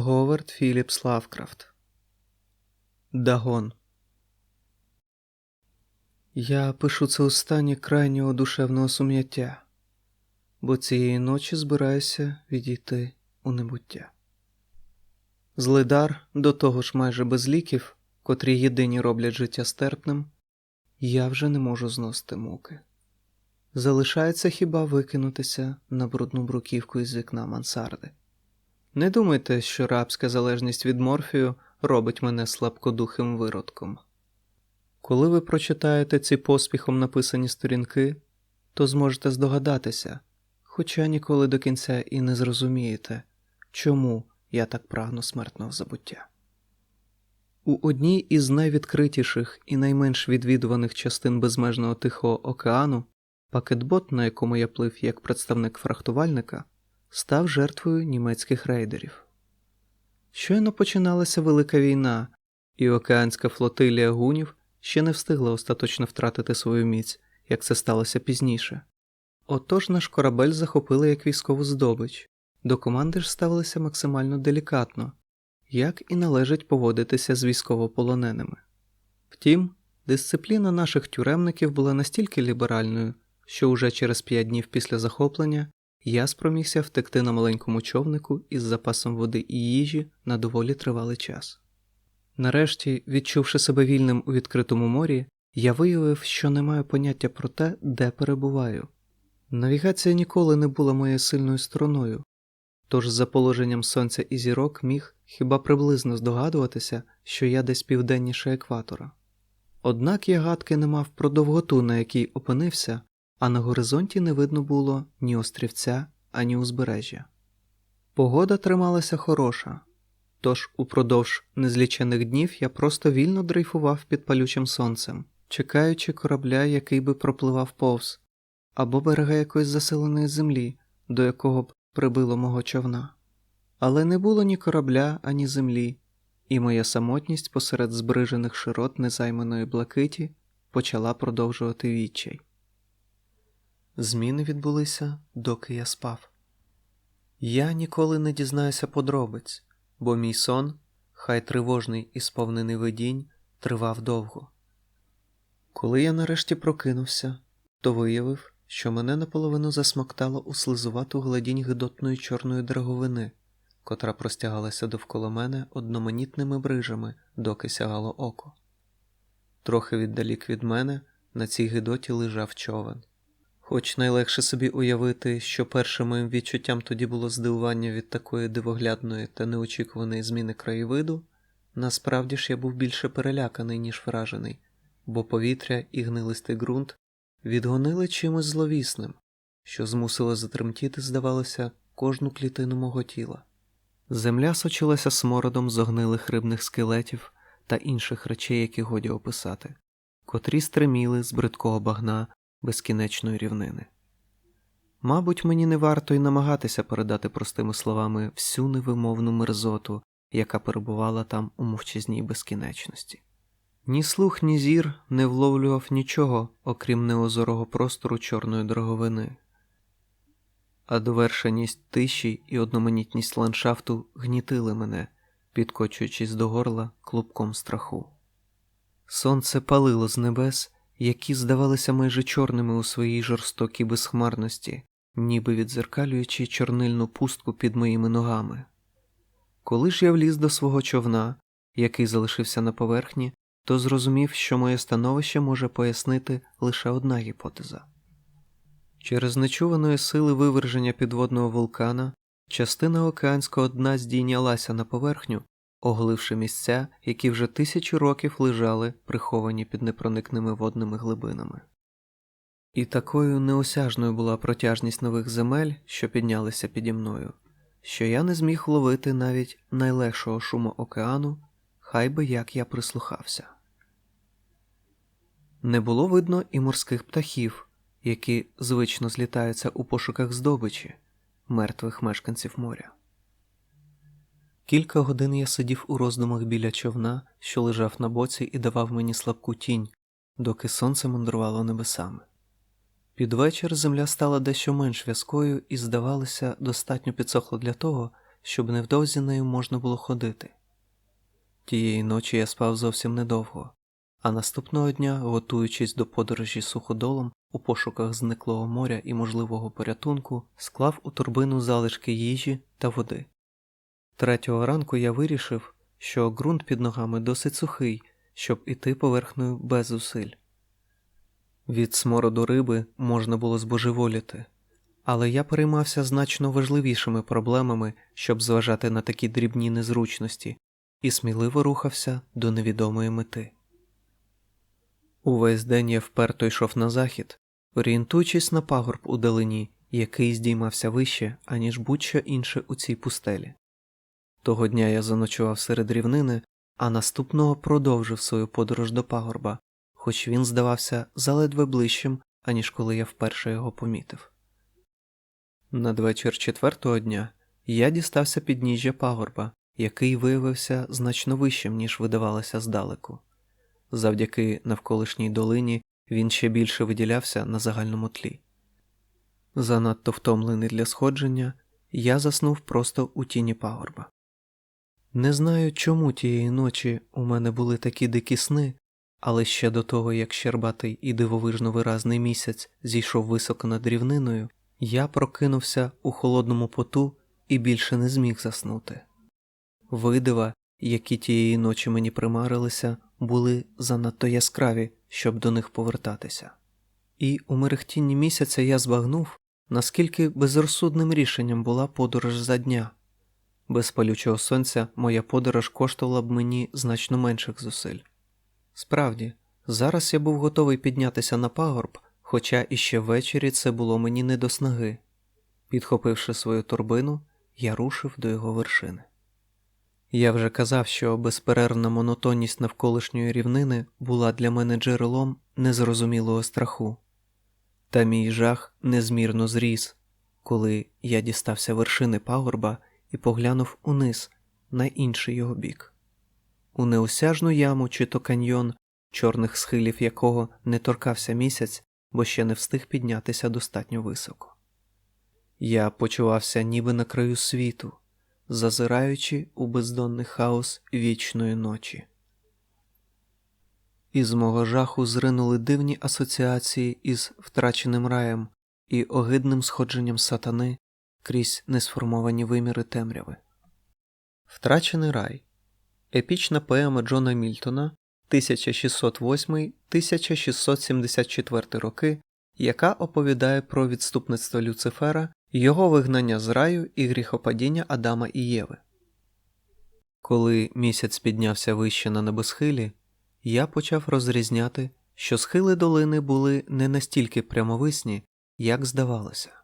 Говард Філіпс Лавкрафт Дагон Я пишу це у стані крайнього душевного сум'яття, бо цієї ночі збираюся відійти у небуття. Злидар, до того ж майже без ліків, котрі єдині роблять життя стерпним, я вже не можу зносити муки. Залишається хіба викинутися на брудну бруківку із вікна мансарди. Не думайте, що рабська залежність від морфію робить мене слабкодухим виродком. Коли ви прочитаєте ці поспіхом написані сторінки, то зможете здогадатися, хоча ніколи до кінця і не зрозумієте, чому я так прагну смертного забуття. У одній із найвідкритіших і найменш відвідуваних частин безмежного Тихого океану пакетбот, на якому я плив як представник фрахтувальника, став жертвою німецьких рейдерів. Щойно починалася Велика війна, і океанська флотилія гунів ще не встигла остаточно втратити свою міць, як це сталося пізніше. Отож наш корабель захопили як військову здобич, до команди ж ставилися максимально делікатно, як і належить поводитися з військовополоненими. Втім, дисципліна наших тюремників була настільки ліберальною, що уже через п'ять днів після захоплення я спромігся втекти на маленькому човнику із запасом води і їжі на доволі тривалий час. Нарешті, відчувши себе вільним у відкритому морі, я виявив, що не маю поняття про те, де перебуваю. Навігація ніколи не була моєю сильною стороною, тож за положенням сонця і зірок міг хіба приблизно здогадуватися, що я десь південніше екватора. Однак я гадки не мав про довготу, на якій опинився, а на горизонті не видно було ні острівця, ані узбережжя. Погода трималася хороша, тож упродовж незлічених днів я просто вільно дрейфував під палючим сонцем, чекаючи корабля, який би пропливав повз, або берега якоїсь заселеної землі, до якого б прибило мого човна. Але не було ні корабля, ані землі, і моя самотність посеред збрижених широт незайманої блакиті почала продовжувати відчай. Зміни відбулися, доки я спав. Я ніколи не дізнаюся подробиць, бо мій сон, хай тривожний і сповнений видінь, тривав довго. Коли я нарешті прокинувся, то виявив, що мене наполовину засмоктало у слизувату гладінь гидотної чорної драговини, котра простягалася довкола мене одноманітними брижами, доки сягало око. Трохи віддалік від мене на цій гидоті лежав човен. Хоч найлегше собі уявити, що першим моїм відчуттям тоді було здивування від такої дивоглядної та неочікуваної зміни краєвиду, насправді ж я був більше переляканий, ніж вражений, бо повітря і гнилистий ґрунт відгонили чимось зловісним, що змусило затремтіти, здавалося, кожну клітину мого тіла. Земля сочилася смородом зогнилих рибних скелетів та інших речей, які годі описати, котрі стриміли з бридкого багна безкінечної рівнини. Мабуть, мені не варто й намагатися передати простими словами всю невимовну мерзоту, яка перебувала там у мовчазній безкінечності. Ні слух, ні зір не вловлював нічого, окрім неозорого простору чорної дороговини, а довершеність тиші і одноманітність ландшафту гнітили мене, підкочуючись до горла клубком страху. Сонце палило з небес, які здавалися майже чорними у своїй жорстокій безхмарності, ніби відзеркалюючи чорнильну пустку під моїми ногами. Коли ж я вліз до свого човна, який залишився на поверхні, то зрозумів, що моє становище може пояснити лише одна гіпотеза. Через нечуваної сили виверження підводного вулкана частина океанського дна здійнялася на поверхню, оголивши місця, які вже тисячі років лежали, приховані під непроникними водними глибинами. І такою неосяжною була протяжність нових земель, що піднялися піді мною, що я не зміг ловити навіть найлегшого шуму океану, хай би як я прислухався. Не було видно і морських птахів, які звично злітаються у пошуках здобичі, мертвих мешканців моря. Кілька годин я сидів у роздумах біля човна, що лежав на боці і давав мені слабку тінь, доки сонце мандрувало небесами. Під вечір земля стала дещо менш в'язкою і, здавалося, достатньо підсохла для того, щоб невдовзі нею можна було ходити. Тієї ночі я спав зовсім недовго, а наступного дня, готуючись до подорожі суходолом у пошуках зниклого моря і можливого порятунку, склав у торбину залишки їжі та води. Третього ранку я вирішив, що ґрунт під ногами досить сухий, щоб іти поверхнею без зусиль. Від смороду риби можна було збожеволіти, але я переймався значно важливішими проблемами, щоб зважати на такі дрібні незручності, і сміливо рухався до невідомої мети. Увесь день я вперто йшов на захід, орієнтуючись на пагорб у далині, який здіймався вище, аніж будь-що інше у цій пустелі. Того дня я заночував серед рівнини, а наступного продовжив свою подорож до пагорба, хоч він здавався заледве ближчим, аніж коли я вперше його помітив. Надвечір четвертого дня я дістався підніжжя пагорба, який виявився значно вищим, ніж видавалося здалеку. Завдяки навколишній долині він ще більше виділявся на загальному тлі. Занадто втомлений для сходження, я заснув просто у тіні пагорба. Не знаю, чому тієї ночі у мене були такі дикі сни, але ще до того, як щербатий і дивовижно виразний місяць зійшов високо над рівниною, я прокинувся у холодному поту і більше не зміг заснути. Видива, які тієї ночі мені примарилися, були занадто яскраві, щоб до них повертатися. І у мерехтінні місяця я збагнув, наскільки безрозсудним рішенням була подорож за дня. Без палючого сонця моя подорож коштувала б мені значно менших зусиль. Справді, зараз я був готовий піднятися на пагорб, хоча іще ввечері це було мені не до снаги. Підхопивши свою торбину, я рушив до його вершини. Я вже казав, що безперервна монотонність навколишньої рівнини була для мене джерелом незрозумілого страху, та мій жах незмірно зріс, коли я дістався вершини пагорба і поглянув униз на інший його бік, у неосяжну яму чи то каньйон, чорних схилів якого не торкався місяць, бо ще не встиг піднятися достатньо високо. Я почувався ніби на краю світу, зазираючи у бездонний хаос вічної ночі. Із мого жаху зринули дивні асоціації із втраченим раєм і огидним сходженням сатани крізь несформовані виміри темряви. Втрачений рай епічна поема Джона Мільтона 1608-1674 роки, яка оповідає про відступництво Люцифера, його вигнання з раю і гріхопадіння Адама і Єви. Коли місяць піднявся вище на небосхилі, я почав розрізняти, що схили долини були не настільки прямовисні, як здавалося.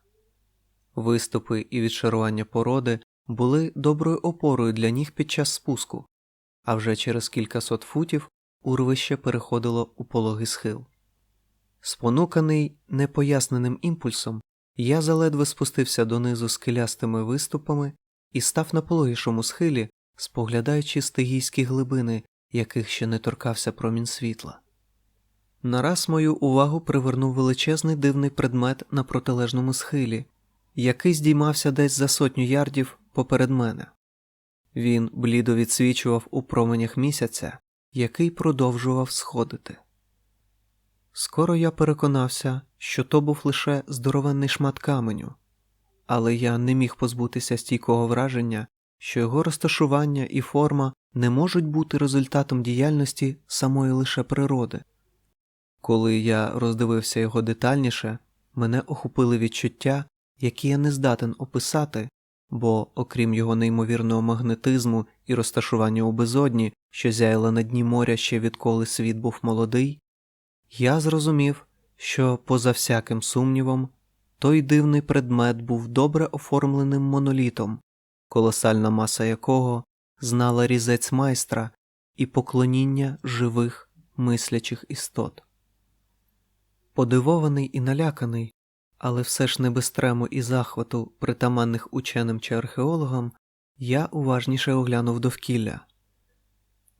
Виступи і відшарування породи були доброю опорою для ніг під час спуску, а вже через кількасот футів урвище переходило у пологий схил. Спонуканий непоясненим імпульсом, я заледве спустився донизу скелястими виступами і став на пологішому схилі, споглядаючи стигійські глибини, яких ще не торкався промінь світла. Нараз мою увагу привернув величезний дивний предмет на протилежному схилі, який здіймався десь за сотню ярдів поперед мене. Він блідо відсвічував у променях місяця, який продовжував сходити. Скоро я переконався, що то був лише здоровенний шмат каменю, але я не міг позбутися стійкого враження, що його розташування і форма не можуть бути результатом діяльності самої лише природи. Коли я роздивився його детальніше, мене охопили відчуття, які я не здатен описати, бо, окрім його неймовірного магнетизму і розташування у безодні, що зяяла на дні моря ще відколи світ був молодий, я зрозумів, що, поза всяким сумнівом, той дивний предмет був добре оформленим монолітом, колосальна маса якого знала різець майстра і поклоніння живих мислячих істот. Подивований і наляканий, але все ж не без трему і захвату, притаманних ученим чи археологам, я уважніше оглянув довкілля.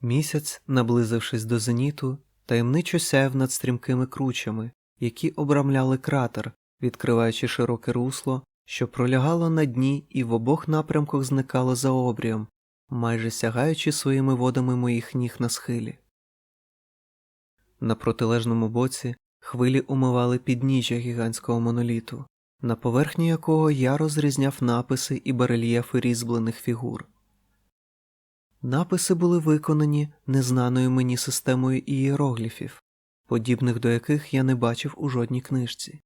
Місяць, наблизившись до зеніту, таємничо сяяв над стрімкими кручами, які обрамляли кратер, відкриваючи широке русло, що пролягало на дні і в обох напрямках зникало за обрієм, майже сягаючи своїми водами моїх ніг на схилі. На протилежному боці хвилі умивали підніжжя гігантського моноліту, на поверхні якого я розрізняв написи і барельєфи різьблених фігур. Написи були виконані незнаною мені системою ієрогліфів, подібних до яких я не бачив у жодній книжці.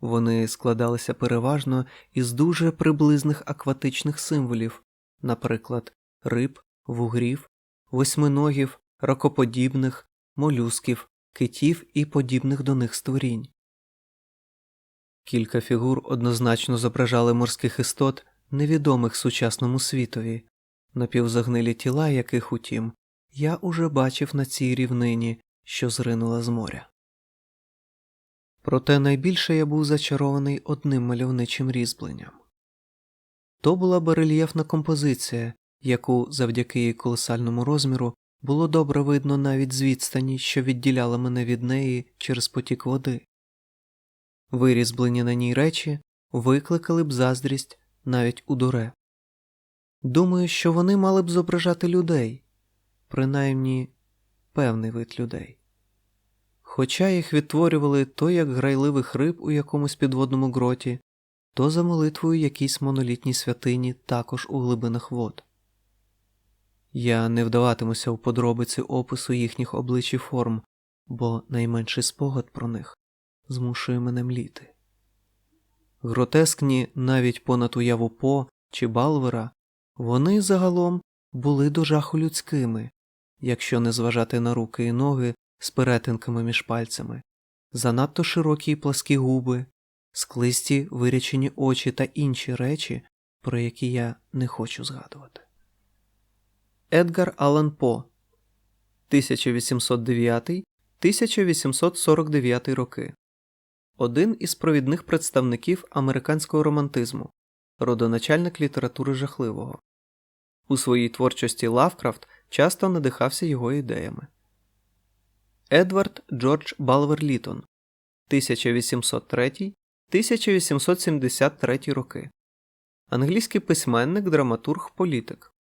Вони складалися переважно із дуже приблизних акватичних символів, наприклад, риб, вугрів, восьминогів, ракоподібних, молюсків, китів і подібних до них створінь. Кілька фігур однозначно зображали морських істот, невідомих сучасному світові, напівзагнилі тіла яких, утім, я уже бачив на цій рівнині, що зринула з моря. Проте найбільше я був зачарований одним мальовничим різьбленням. То була барельєфна композиція, яку завдяки її колосальному розміру було добре видно навіть з відстані, що відділяла мене від неї через потік води. Вирізблені на ній речі викликали б заздрість навіть у дуре. Думаю, що вони мали б зображати людей, принаймні певний вид людей. Хоча їх відтворювали то як грайливих риб у якомусь підводному гроті, то за молитвою якійсь монолітній святині також у глибинах вод. Я не вдаватимуся у подробиці опису їхніх облич і форм, бо найменший спогад про них змушує мене мліти. Гротескні навіть понад уяву По чи Балвера, вони загалом були до жаху людськими, якщо не зважати на руки і ноги з перетинками між пальцями, занадто широкі й пласкі губи, склисті вирячені очі та інші речі, про які я не хочу згадувати. Едгар Аллан По 1809 1849 роки один із провідних представників американського романтизму, родоначальник літератури жахливого. У своїй творчості Лавкрафт часто надихався його ідеями. Едвард Джордж Балвер Літон 1803 1873 роки. Англійський письменник, драматург, політик,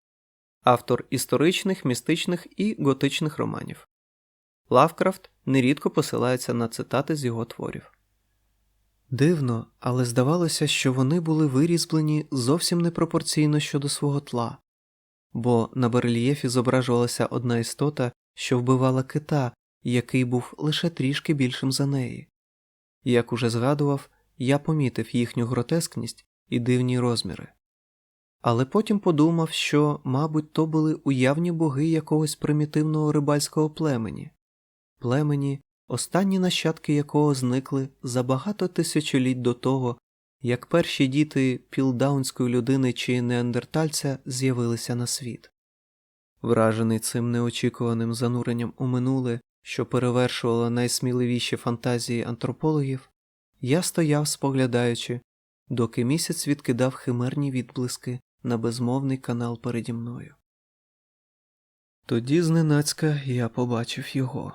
автор історичних, містичних і готичних романів. Лавкрафт нерідко посилається на цитати з його творів. Дивно, але здавалося, що вони були вирізблені зовсім непропорційно щодо свого тла, бо на барельєфі зображувалася одна істота, що вбивала кита, який був лише трішки більшим за неї. Як уже згадував, я помітив їхню гротескність і дивні розміри. Але потім подумав, що, мабуть, то були уявні боги якогось примітивного рибальського племені, племені, останні нащадки якого зникли за багато тисячоліть до того, як перші діти пілдаунської людини чи неандертальця з'явилися на світ. Вражений цим неочікуваним зануренням у минуле, що перевершувало найсміливіші фантазії антропологів, я стояв, споглядаючи, доки місяць відкидав химерні відблиски на безмовний канал переді мною. Тоді зненацька я побачив його.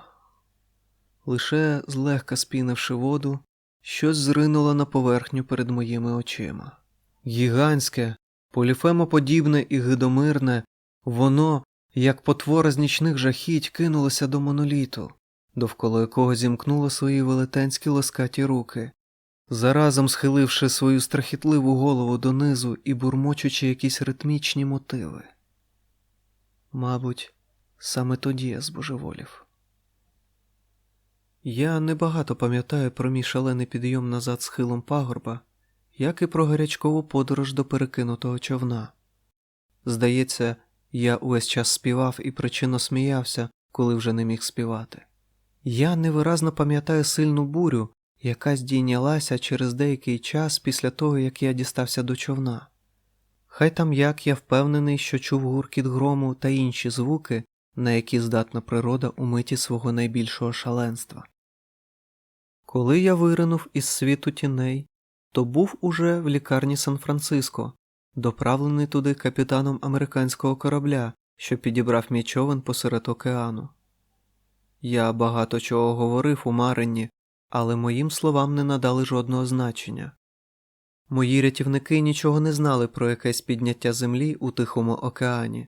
Лише злегка спінивши воду, щось зринуло на поверхню перед моїми очима. Гігантське, поліфемоподібне і гидомирне, воно, як потвора з нічних жахіть, кинулося до моноліту, довкола якого зімкнуло свої велетенські лоскаті руки, заразом схиливши свою страхітливу голову донизу і бурмочучи якісь ритмічні мотиви. Мабуть, саме тоді я збожеволів. Я небагато пам'ятаю про мій шалений підйом назад схилом пагорба, як і про гарячкову подорож до перекинутого човна. Здається, я увесь час співав і причинно сміявся, коли вже не міг співати. Я невиразно пам'ятаю сильну бурю, яка здійнялася через деякий час після того, як я дістався до човна. Хай там як я впевнений, що чув гуркіт грому та інші звуки, на які здатна природа у миті свого найбільшого шаленства. Коли я виринув із світу тіней, то був уже в лікарні Сан-Франциско, доправлений туди капітаном американського корабля, що підібрав мій човен посеред океану. Я багато чого говорив у Марині, але моїм словам не надали жодного значення. Мої рятівники нічого не знали про якесь підняття землі у Тихому океані.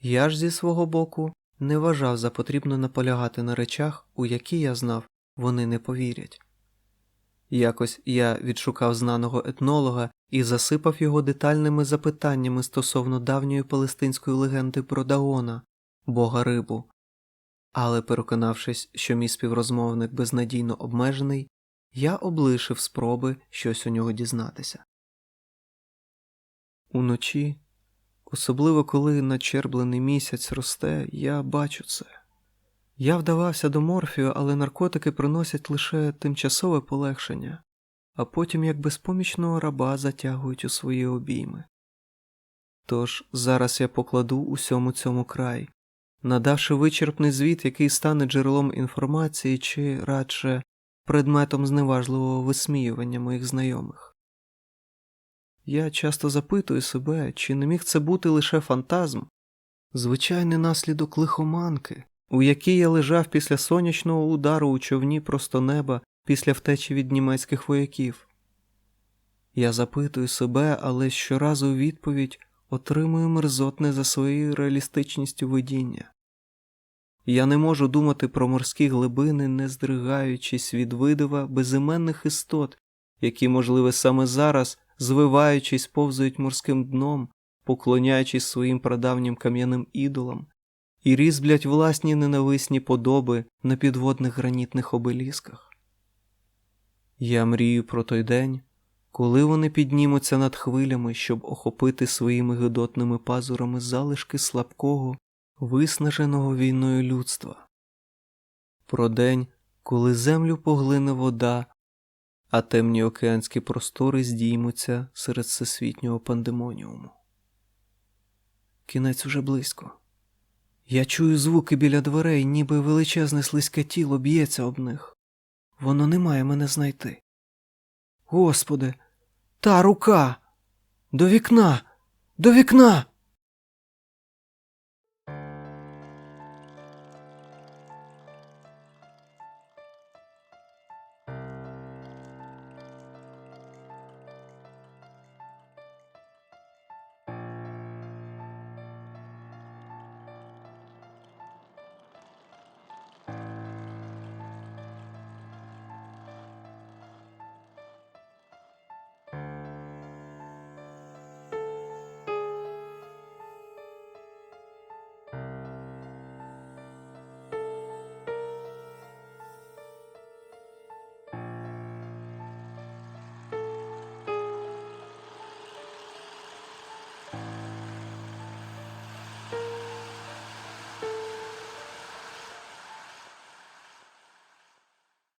Я ж зі свого боку не вважав за потрібно наполягати на речах, у які я знав, вони не повірять. Якось я відшукав знаного етнолога і засипав його детальними запитаннями стосовно давньої палестинської легенди про Даона, бога рибу. Але, переконавшись, що мій співрозмовник безнадійно обмежений, я облишив спроби щось у нього дізнатися. Уночі, особливо коли начерблений місяць росте, я бачу це. Я вдавався до морфію, але наркотики приносять лише тимчасове полегшення, а потім як безпомічного раба затягують у свої обійми. Тож зараз я покладу усьому цьому край, надавши вичерпний звіт, який стане джерелом інформації чи радше предметом зневажливого висміювання моїх знайомих. Я часто запитую себе, чи не міг це бути лише фантазм, звичайний наслідок лихоманки, у якій я лежав після сонячного удару у човні просто неба після втечі від німецьких вояків. Я запитую себе, але щоразу відповідь отримую мерзотне за своєю реалістичністю видіння. Я не можу думати про морські глибини, не здригаючись від видива безіменних істот, які, можливо, саме зараз, звиваючись, повзають морським дном, поклоняючись своїм прадавнім кам'яним ідолам, і різблять власні ненависні подоби на підводних гранітних обелісках. Я мрію про той день, коли вони піднімуться над хвилями, щоб охопити своїми гидотними пазурами залишки слабкого, виснаженого війною людства, про день, коли землю поглине вода, а темні океанські простори здіймуться серед всесвітнього пандемоніуму. Кінець уже близько. Я чую звуки біля дверей, ніби величезне слизьке тіло б'ється об них. Воно не має мене знайти. Господи, та рука! До вікна! До вікна!